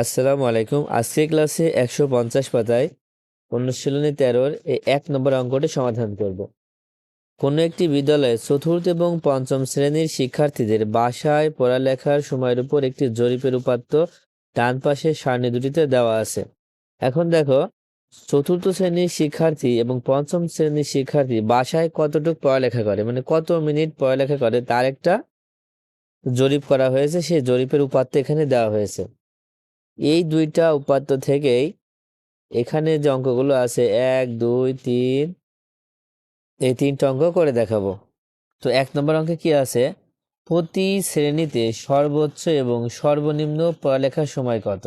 আসসালামু আলাইকুম। আজকে ক্লাসে একশো পঞ্চাশ পাতায় অনুশীলনী তেরোর এই এক নম্বর অঙ্কটি সমাধান করব। কোনো একটি বিদ্যালয়ে চতুর্থ এবং পঞ্চম শ্রেণির শিক্ষার্থীদের বাসায় পড়ালেখার সময়ের উপর একটি জরিপের উপাত্ত ডান পাশে সারণী দুটিতে দেওয়া আছে। এখন দেখো, চতুর্থ শ্রেণির শিক্ষার্থী এবং পঞ্চম শ্রেণির শিক্ষার্থী বাসায় কতটুকু পড়ালেখা করে মানে কত মিনিট পড়ালেখা করে, তার একটা জরিপ করা হয়েছে। সেই জরিপের উপাত্ত এখানে দেওয়া হয়েছে। এই দুইটা উপাত্ত থেকেই এখানে যে অঙ্কগুলো আছে, এক, দুই, তিন, এই তিনটা অঙ্ক করে দেখাবো। তো এক নম্বর অঙ্কে কি আছে? প্রতি শ্রেণীতে সর্বোচ্চ এবং সর্বনিম্ন পড়ালেখার সময় কত?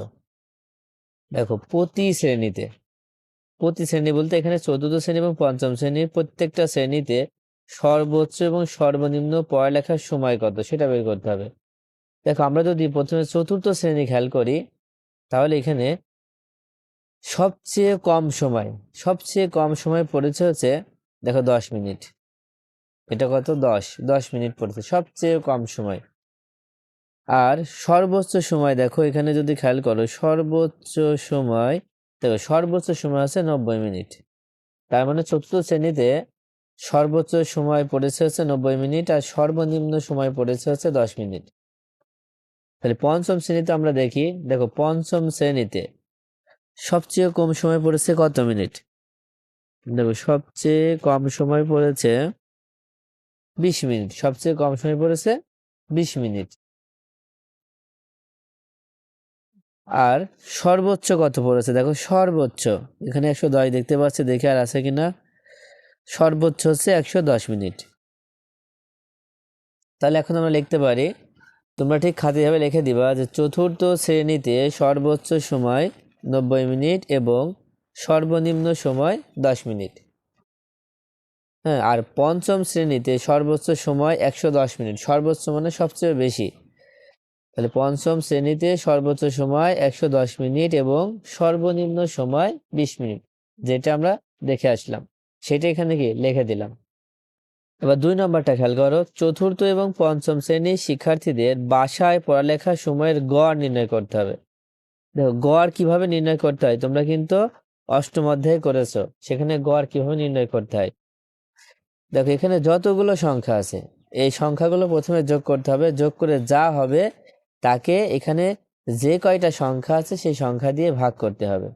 দেখো, প্রতি শ্রেণীতে, প্রতি শ্রেণি বলতে এখানে চতুর্থ শ্রেণি এবং পঞ্চম শ্রেণির প্রত্যেকটা শ্রেণীতে সর্বোচ্চ এবং সর্বনিম্ন পড়ালেখার সময় কত? সেটা বের করতে হবে। দেখো, আমরা যদি প্রথমে চতুর্থ শ্রেণি খেয়াল করি তাহলে এখানে সবচেয়ে কম সময়, সবচেয়ে কম সময় পড়েছে হচ্ছে, দেখো দশ মিনিট। এটা কত? দশ দশ মিনিট পড়েছে, সবচেয়ে কম সময়। আর সর্বোচ্চ সময় দেখো, এখানে যদি খেয়াল করো, সর্বোচ্চ সময়, দেখো সর্বোচ্চ সময় আছে নব্বই মিনিট। তার মানে চতুর্থ শ্রেণীতে সর্বোচ্চ সময় পড়েছে হচ্ছে নব্বই মিনিট আর সর্বনিম্ন সময় পড়েছে হচ্ছে দশ মিনিট। তাহলে পঞ্চম শ্রেণীতে আমরা দেখি, দেখো পঞ্চম শ্রেণীতে সবচেয়ে কম সময় পড়েছে কত মিনিট? দেখো সবচেয়ে কম সময় পড়েছে বিশ মিনিট, সবচেয়ে কম সময় পড়েছে বিশ মিনিট। আর সর্বোচ্চ কত পড়েছে? দেখো সর্বোচ্চ, এখানে একশো দশ দেখতে পাচ্ছি, দেখে আর আছে কিনা? সর্বোচ্চ হচ্ছে একশো দশ মিনিট। তাহলে এখন আমরা লিখতে পারি তোমরা ঠিক খাতিভাবে লিখে দিবা যে চতুর্থ শ্রেণীতে সর্বোচ্চ সময় নব্বই মিনিট এবং সর্বনিম্ন সময় দশ মিনিট। হ্যাঁ আর পঞ্চম শ্রেণীতে সর্বোচ্চ সময় একশো দশ মিনিট। সর্বোচ্চ মানে সবচেয়ে বেশি। তাহলে পঞ্চম শ্রেণীতে সর্বোচ্চ সময় একশো দশ মিনিট এবং সর্বনিম্ন সময় বিশ মিনিট, যেটা আমরা দেখে আসলাম। সেটা এখানে কি? লিখে দিলাম। এবার দুই নম্বরটা খেয়াল করো। চতুর্থ এবং পঞ্চম শ্রেণির শিক্ষার্থীদের বাসায় পড়ালেখার সময়ের গড় নির্ণয় করতে হবে। দেখো, গড় কীভাবে নির্ণয় করতে হয়? তোমরা কিন্তু অষ্টম অধ্যায় করেছ, সেখানে গড় কীভাবে নির্ণয় করতে হয়? দেখো, এখানে যতগুলো সংখ্যা আছে, এই সংখ্যাগুলো প্রথমে যোগ করতে হবে। যোগ করে যা হবে, তাকে এখানে যে কয়টা সংখ্যা আছে, সেই সংখ্যা দিয়ে ভাগ করতে হবে।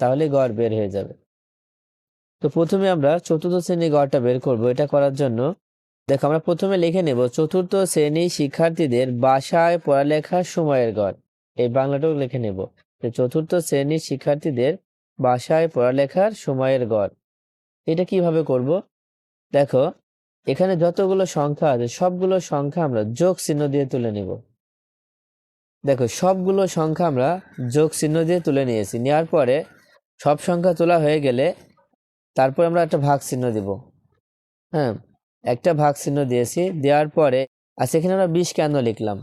তাহলে গড় বের হয়ে যাবে। তো প্রথমে আমরা চতুর্থ শ্রেণি গড়টা বের করব। এটা করার জন্য দেখো, আমরা প্রথমে লিখে নেব চতুর্থ শ্রেণি শিক্ষার্থীদের বাসায় পড়ালেখার সময়ের গড়। এই বাংলাটাও লিখে নেব চতুর্থ শ্রেণির শিক্ষার্থীদের বাসায় পড়ালেখার সময়ের গড়। এটা কীভাবে করব? দেখো, এখানে যতগুলো সংখ্যা আছে, সবগুলো সংখ্যা আমরা যোগ চিহ্ন দিয়ে তুলে নিব। দেখো, সবগুলো সংখ্যা আমরা যোগ চিহ্ন দিয়ে তুলে নিয়েছি। নেওয়ার পরে সব সংখ্যা তোলা হয়ে গেলে তারপর আমরা একটা ভাগ চিহ্ন দিব। হ্যাঁ একটা ভাগ চিহ্ন দিয়েছি। দেওয়ার পরে আচ্ছা এখানে আমরা বিশ কেন লিখলাম?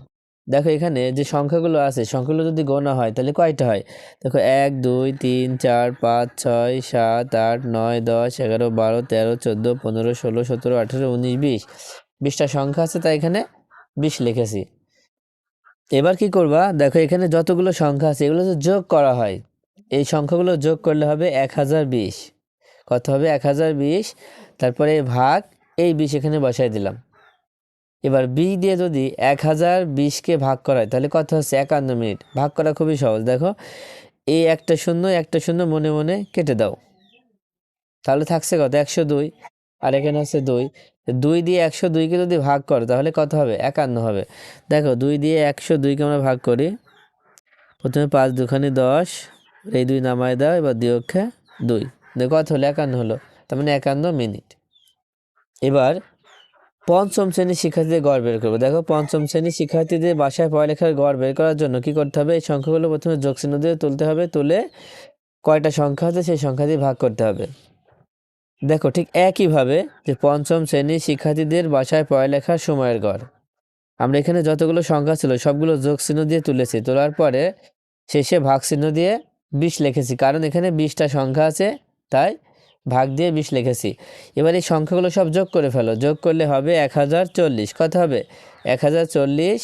দেখো, এখানে যে সংখ্যাগুলো আছে, সংখ্যাগুলো যদি গোনা হয়, তাহলে কয়টা হয়? দেখো, এক, দুই, তিন, চার, পাঁচ, ছয়, সাত, আট, নয়, দশ, এগারো, বারো, তেরো, চোদ্দ, পনেরো, ষোলো, সতেরো, আঠেরো, উনিশ, বিশ। বিশটা সংখ্যা আছে, তাই এখানে বিশ লিখেছি। এবার কি করবা? দেখো, এখানে যতগুলো সংখ্যা আছে এগুলো যোগ করা হয়। এই সংখ্যাগুলো যোগ করলে হবে এক হাজার বিশ। কত হবে? এক হাজার বিশ। তারপরে ভাগ এই বিশ এখানে বসাই দিলাম। এবার বি দিয়ে যদি এক হাজার বিশকে ভাগ করায় তাহলে কত হচ্ছে? একান্ন মিনিট। ভাগ করা খুবই সহজ। দেখো, এই একটা শূন্য একটা শূন্য মনে মনে কেটে দাও। তাহলে থাকছে কত? একশো দুই। আর এখানে আছে দুই। দুই দিয়ে একশো দুইকে যদি ভাগ করো, তাহলে কত হবে? একান্ন হবে। দেখো, দুই দিয়ে একশো দুইকে আমরা ভাগ করি। প্রথমে পাঁচ দুখানি দশ। এই দুই নামায় দাও, এবার দুই অক্ষে দুই। কত হলো একান্ন হলো, তার মানে একান্ন মিনিট। এবার পঞ্চম শ্রেণির শিক্ষার্থীদের গড় বের করব। দেখো, পঞ্চম শ্রেণির শিক্ষার্থীদের বাসায় পড়ালেখার গড় বের করার জন্য কি করতে হবে? এই সংখ্যাগুলো প্রথমে যোগ চিহ্ন দিয়ে তুলতে হবে, তুলে কয়টা সংখ্যা আছে সেই সংখ্যা দিয়ে ভাগ করতে হবে। দেখো, ঠিক একইভাবে যে পঞ্চম শ্রেণির শিক্ষার্থীদের বাসায় পড়ালেখার সময়ের গড়। আমরা এখানে যতগুলো সংখ্যা ছিল সবগুলো যোগ চিহ্ন দিয়ে তুলেছি, তোলার পরে শেষে ভাগ চিহ্ন দিয়ে বিশ লিখেছি, কারণ এখানে বিশটা সংখ্যা আছে। তাই ভাগ দিয়ে বিশ লিখেছি। এবার এই সংখ্যাগুলো সব যোগ করে ফেলো। যোগ করলে হবে এক হাজার চল্লিশ। কত হবে? এক হাজার চল্লিশ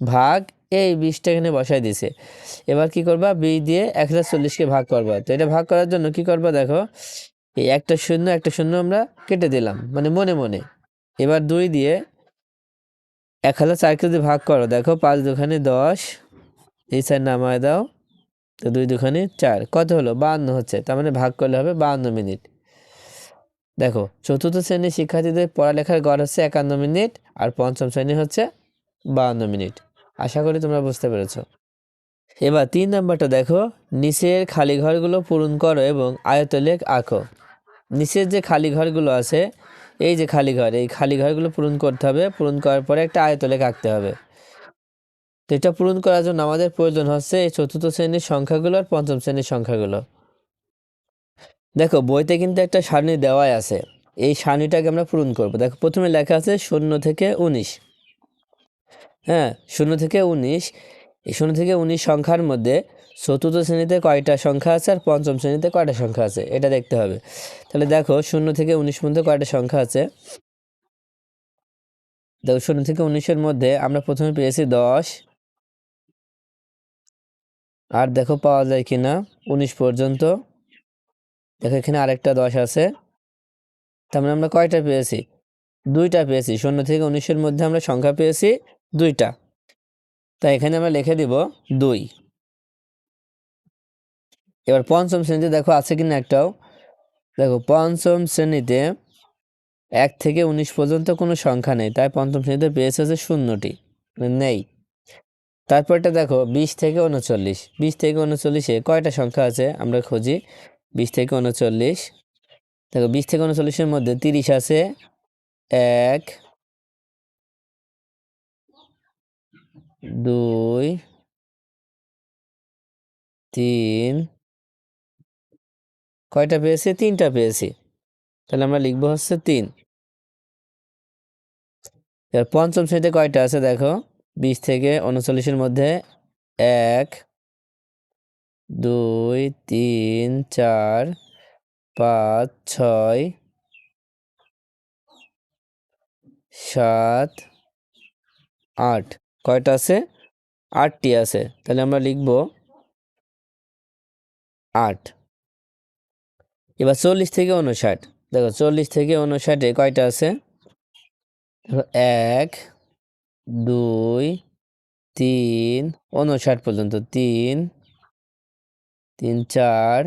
ভাগ এই বিশটা এখানে বসাই দিছে। এবার কি করবা? বিশ দিয়ে এক হাজার চল্লিশকে ভাগ করবা। তো এটা ভাগ করার জন্য কি করবা দেখো? এই একটা শূন্য একটা শূন্য আমরা কেটে দিলাম মানে মনে মনে। এবার দুই দিয়ে এক হাজার চারকে যদি ভাগ করো, দেখো পাঁচ দুখানে দশ, এই সাইড নামায় দাও। তো দুই দুখানি চার। কত হলো? বাহান্ন হচ্ছে। তার মানে ভাগ করলে হবে বাহান্ন মিনিট। দেখো, চতুর্থ শ্রেণির শিক্ষার্থীদের পড়ালেখার গড় হচ্ছে একান্ন মিনিট আর পঞ্চম শ্রেণি হচ্ছে বাহান্ন মিনিট। আশা করি তোমরা বুঝতে পেরেছ। এবার তিন নম্বরটা দেখো। নিচের খালি ঘরগুলো পূরণ করো এবং আয়তলেখ আঁকো। নিচের যে খালি ঘরগুলো আছে, এই যে খালি ঘর, এই খালি ঘরগুলো পূরণ করতে হবে। পূরণ করার পরে একটা আয়তলেখ আঁকতে হবে। তো এটা পূরণ করার জন্য আমাদের প্রয়োজন হচ্ছে এই চতুর্থ শ্রেণির সংখ্যাগুলো আর পঞ্চম শ্রেণির সংখ্যাগুলো। দেখো, বইতে কিন্তু একটা সারণী দেওয়াই আছে। এই সারণীটাকে আমরা পূরণ করব। দেখো, প্রথমে লেখা আছে শূন্য থেকে উনিশ। হ্যাঁ শূন্য থেকে উনিশ। এই শূন্য থেকে উনিশ সংখ্যার মধ্যে চতুর্থ শ্রেণীতে কয়টা সংখ্যা আছে আর পঞ্চম শ্রেণীতে কয়টা সংখ্যা আছে? এটা দেখতে হবে। তাহলে দেখো, শূন্য থেকে উনিশ মধ্যে কয়টা সংখ্যা আছে? দেখো, শূন্য থেকে উনিশের মধ্যে আমরা প্রথমে পেয়েছি দশ। আর দেখো পাওয়া যায় কিনা উনিশ পর্যন্ত। দেখো এখানে আরেকটা দশ আছে। তার মানে আমরা কয়টা পেয়েছি? দুইটা পেয়েছি। শূন্য থেকে উনিশের মধ্যে আমরা সংখ্যা পেয়েছি দুইটা। তাই এখানে আমরা লিখে দিব দুই। এবার পঞ্চম শ্রেণীতে দেখো আছে কিনা একটাও? দেখো পঞ্চম শ্রেণীতে এক থেকে উনিশ পর্যন্ত কোনো সংখ্যা নেই। তাই পঞ্চম শ্রেণীতে পেয়েছে হচ্ছে শূন্যটি। মানে নেই। তারপরটা দেখো, বিশ থেকে উনচল্লিশ বিশ থেকে উনচল্লিশে কয়টা সংখ্যা আছে? আমরা খুঁজি। বিশ থেকে উনচল্লিশ দেখো, বিশ থেকে উনচল্লিশের মধ্যে তিরিশ আছে। এক, দুই, তিন। কয়টা পেয়েছি? তিনটা পেয়েছি। তাহলে আমরা লিখব হচ্ছে তিন। পঞ্চম শ্রেণীতে কয়টা আছে দেখো? বিশ থেকে উনচল্লিশের মধ্যে এক, দুই, তিন, চার, পাঁচ, ছয়, সাত, আট। কয়টা আছে? আটটি আছে। তাহলে আমরা লিখব আট। এবার চল্লিশ থেকে উনষাট। দেখো, চল্লিশ থেকে উনষাটে কয়টা আছে? এক দুই, তিন উনষাট পর্যন্ত। তিন তিন, চার,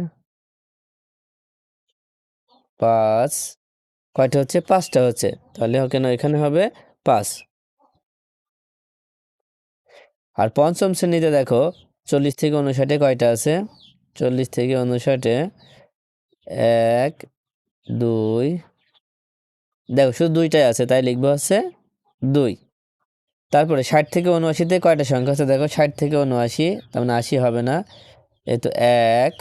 পাঁচ, কয়টা হচ্ছে? পাঁচটা হচ্ছে। তাহলে কেন এখানে হবে পাঁচ। আর পঞ্চম শ্রেণীতে দেখো, চল্লিশ থেকে উনষাটে কয়টা আছে? চল্লিশ থেকে উনষাটে এক, দুই, দেখো শুধু দুইটাই আছে, তাই লিখব হচ্ছে দুই। তারপরে ষাট থেকে উনআশিতে কয়টা সংখ্যা আছে? দেখো, ষাট থেকে উনআশি, তার মানে আশি হবে না। এ তো এক,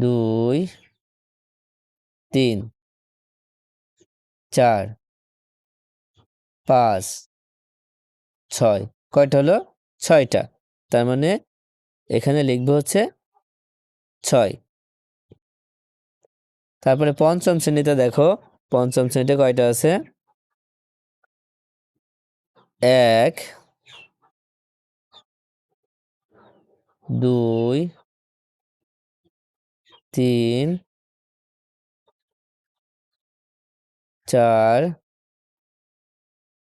দুই, তিন, চার, পাঁচ, ছয়। কয়টা হলো? ছয়টা। তার মানে এখানে লিখব হচ্ছে ছয়। তারপরে পঞ্চম শ্রেণীতে দেখো, পঞ্চম শ্রেণীতে কয়টা আছে? এক, দুই, তিন, চার,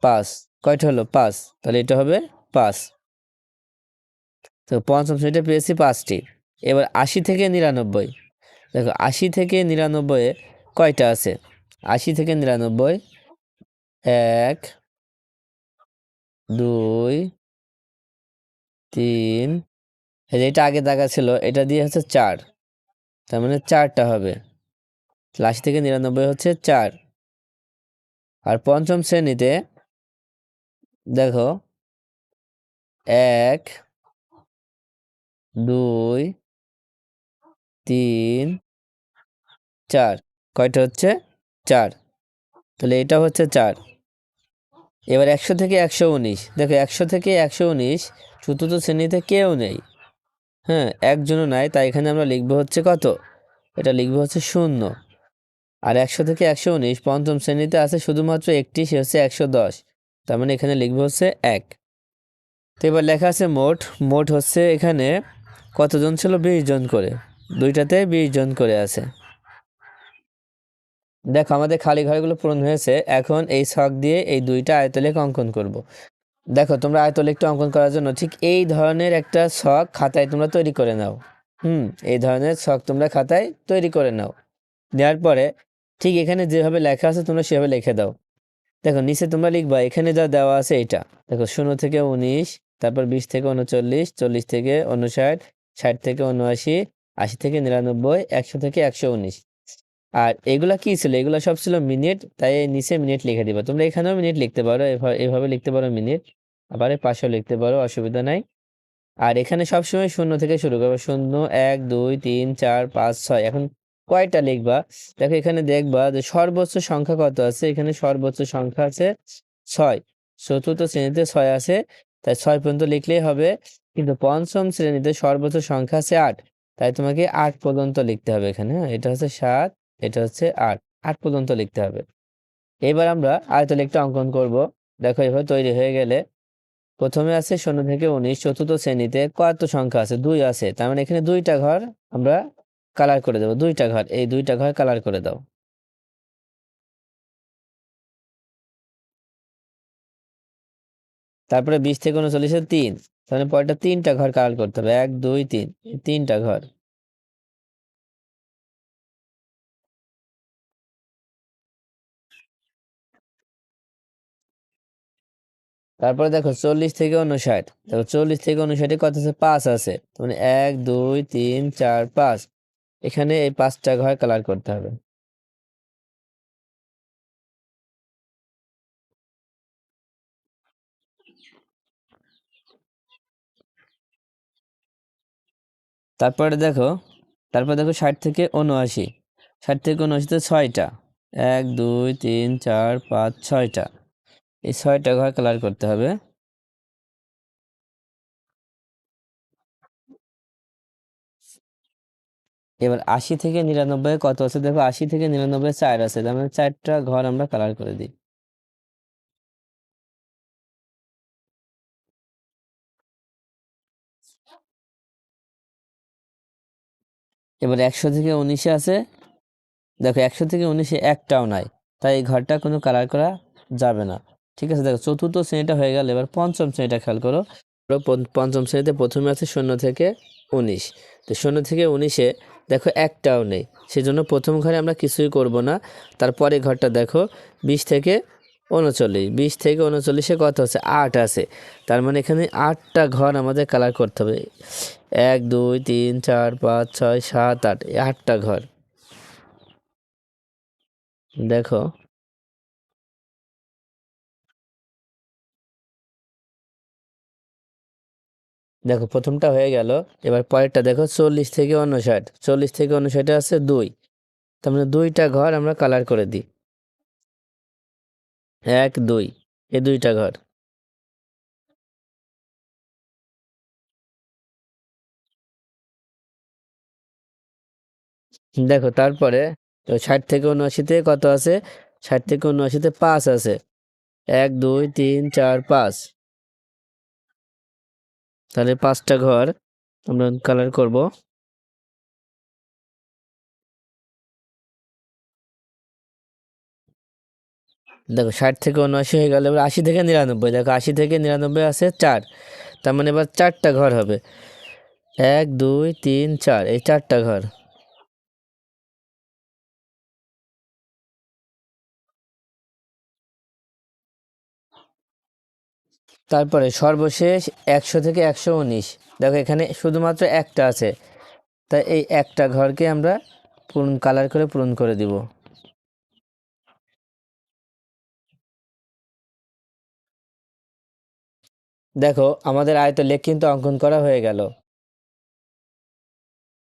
পাঁচ। কয়টা হলো? পাঁচ। তাহলে এটা হবে পাঁচ। তো পঞ্চম শ্রেণীতে পেয়েছি পাঁচটি। এবার আশি থেকে নিরানব্বই। দেখো, আশি থেকে নিরানব্বই কয়টা আছে? আশি থেকে নিরানব্বই, এক দুই, তিন, এই যে এটা আগে দাগা ছিল, এটা দিয়ে হচ্ছে চার। তার মানে চারটা হবে। আশি থেকে নিরানব্বই হচ্ছে চার। আর পঞ্চম শ্রেণীতে দেখো, এক, দুই, তিন, চার। কয়টা হচ্ছে? চার। তাহলে এটা হচ্ছে চার। এবার একশো থেকে একশো উনিশ। দেখো, একশো থেকে একশো উনিশ, চতুর্থ শ্রেণীতে কেউ নেই। হ্যাঁ একজনও নাই, তাই এখানে আমরা লিখব হচ্ছে কত? এটা লিখব হচ্ছে শূন্য। আর একশো থেকে একশো উনিশ, পঞ্চম শ্রেণীতে আছে শুধুমাত্র একটি, সে হচ্ছে একশো দশ। তার মানে এখানে লিখব হচ্ছে এক। তো এবার লেখা আছে মোট মোট হচ্ছে এখানে কতজন ছিল? বিশ জন করে। দুইটাতে বিশ জন করে আছে। দেখো, আমাদের খালি ঘরগুলো পূরণ হয়েছে। এখন এই ছক দিয়ে এই দুইটা আয়তলেখ অঙ্কন করব। দেখো, তোমরা আয়তলেখটা অঙ্কন করার জন্য ঠিক এই ধরনের একটা ছক খাতায় তোমরা তৈরি করে নাও। হুম, এই ধরনের ছক তোমরা খাতায় তৈরি করে নাও। দেওয়ার পরে ঠিক এখানে যেভাবে লেখা আছে তোমরা সেভাবে লিখে দাও। দেখো, নিচে তোমরা লিখবা, এখানে যা দেওয়া আছে এটা দেখো, শূন্য থেকে উনিশ, তারপর বিশ থেকে উনচল্লিশ, চল্লিশ থেকে উনষাট, ষাট থেকে উনআশি, আশি থেকে নিরানব্বই, একশো থেকে একশো উনিশ। আর এগুলা কি ছিল? এগুলা সব ছিল মিনিট তাই নিচে মিনিট লিখে দিবা। তোমরা এখানেও মিনিট লিখতে পারো এভাবে লিখতে পারো মিনিট আবার পাশেও লিখতে পারো, অসুবিধা নাই। আর এখানে সবসময় শূন্য থেকে শুরু করবে শূন্য, এক, দুই, তিন, চার, পাঁচ, ছয়, এখন কয়টা লিখবা? দেখো এখানে দেখবা যে সর্বোচ্চ সংখ্যা কত আছে? এখানে সর্বোচ্চ সংখ্যা আছে ছয়, চতুর্থ শ্রেণীতে ছয় আছে, তাই ছয় পর্যন্ত লিখলেই হবে, কিন্তু পঞ্চম শ্রেণীতে সর্বোচ্চ সংখ্যা আছে আট, তাই তোমাকে আট পর্যন্ত লিখতে হবে এখানে হ্যাঁ? এটা হচ্ছে সাত এটা হচ্ছে আট। আট পর্যন্ত লিখতে হবে। এবার আমরা আয়তলেখটা অঙ্কন করব। দেখো, এভাবে তৈরি হয়ে গেলে প্রথমে আছে শূন্য থেকে উনিশ, চতুর্থ শ্রেণীতে কত সংখ্যা আছে, দুই আছে। তার মানে এখানে দুইটা ঘর আমরা কালার করে দেবো, দুইটা ঘর। এই দুইটা ঘর কালার করে দাও। তারপরে বিশ থেকে উনচল্লিশে তিন। তাহলে পরেরটা তিনটা ঘর কালার করতে হবে। এক, দুই, তিন। তিনটা ঘর। তারপরে দেখো চল্লিশ থেকে উনষাট দেখো চল্লিশ থেকে উনষাটে কত আছে? পাঁচ আছে। মানে এক, দুই, তিন, চার, পাঁচ। এখানে এই পাঁচটা ঘর কালার করতে হবে। তারপরে দেখো, তারপর দেখো ষাট থেকে উনআশি ষাট থেকে উনআশিতে ছয়টা। এক, দুই, তিন, চার, পাঁচ, ছয়টা। এই ছয়টা ঘর কালার করতে হবে। এবার আশি থেকে নিরানব্বই কত আছে? দেখো আশি থেকে নিরানব্বই চার আছে, তার মানে চারটা ঘর আমরা কালার করে দিই। এবার একশো থেকে উনিশে আছে। দেখো একশো থেকে উনিশে একটাও নাই, তাই এই ঘরটা কোনো কালার করা যাবে না। ঠিক আছে, দেখো চতুর্থ শ্রেণীটা হয়ে গেল, এবার পঞ্চম শ্রেণীটা খেয়াল করো। পঞ্চম শ্রেণীতে প্রথমে আছে শূন্য থেকে উনিশ। তো শূন্য থেকে উনিশে দেখো একটাও নেই, সেজন্য প্রথম ঘরে আমরা কিছুই করব না। তারপরে ঘরটা দেখো, বিশ থেকে উনচল্লিশ। বিশ থেকে উনচল্লিশে কত আছে? আট আছে। তার মানে এখানে আটটা ঘর আমাদের কালার করতে হবে। এক, দুই, তিন, চার, পাঁচ, ছয়, সাত, আট আটটা ঘর। দেখো দেখো, প্রথমটা হয়ে গেল। এবার পরেরটা দেখো, চল্লিশ থেকে উনষাট চল্লিশ থেকে উনষাটে আছে দুই। তার মানে দুইটা ঘর আমরা কালার করে দিই। এক, দুই। এ দুইটা ঘর। দেখো, তারপরে তো ষাট থেকে উনআশিতে কত আছে? ষাট থেকে উনআশিতে পাঁচ আছে। এক, দুই, তিন, চার, পাঁচ। তাহলে পাঁচটা ঘর আমরা কালার করব। দেখো, ষাট থেকে উনআশি হয়ে গেল এবার আশি থেকে নিরানব্বই। দেখো, আশি থেকে নিরানব্বই আছে চার। তার মানে এবার চারটা ঘর হবে। এক, দুই, তিন, চার। এই চারটা ঘর। তারপরে সর্বশেষ একশো থেকে একশো উনিশ। দেখো এখানে শুধুমাত্র একটা আছে। তাই এই একটা ঘরকে আমরা পূরণ কালার করে পূরণ করে দিব। দেখো, আমাদের আয়ত লেখ কিন্তু অঙ্কন করা হয়ে গেল।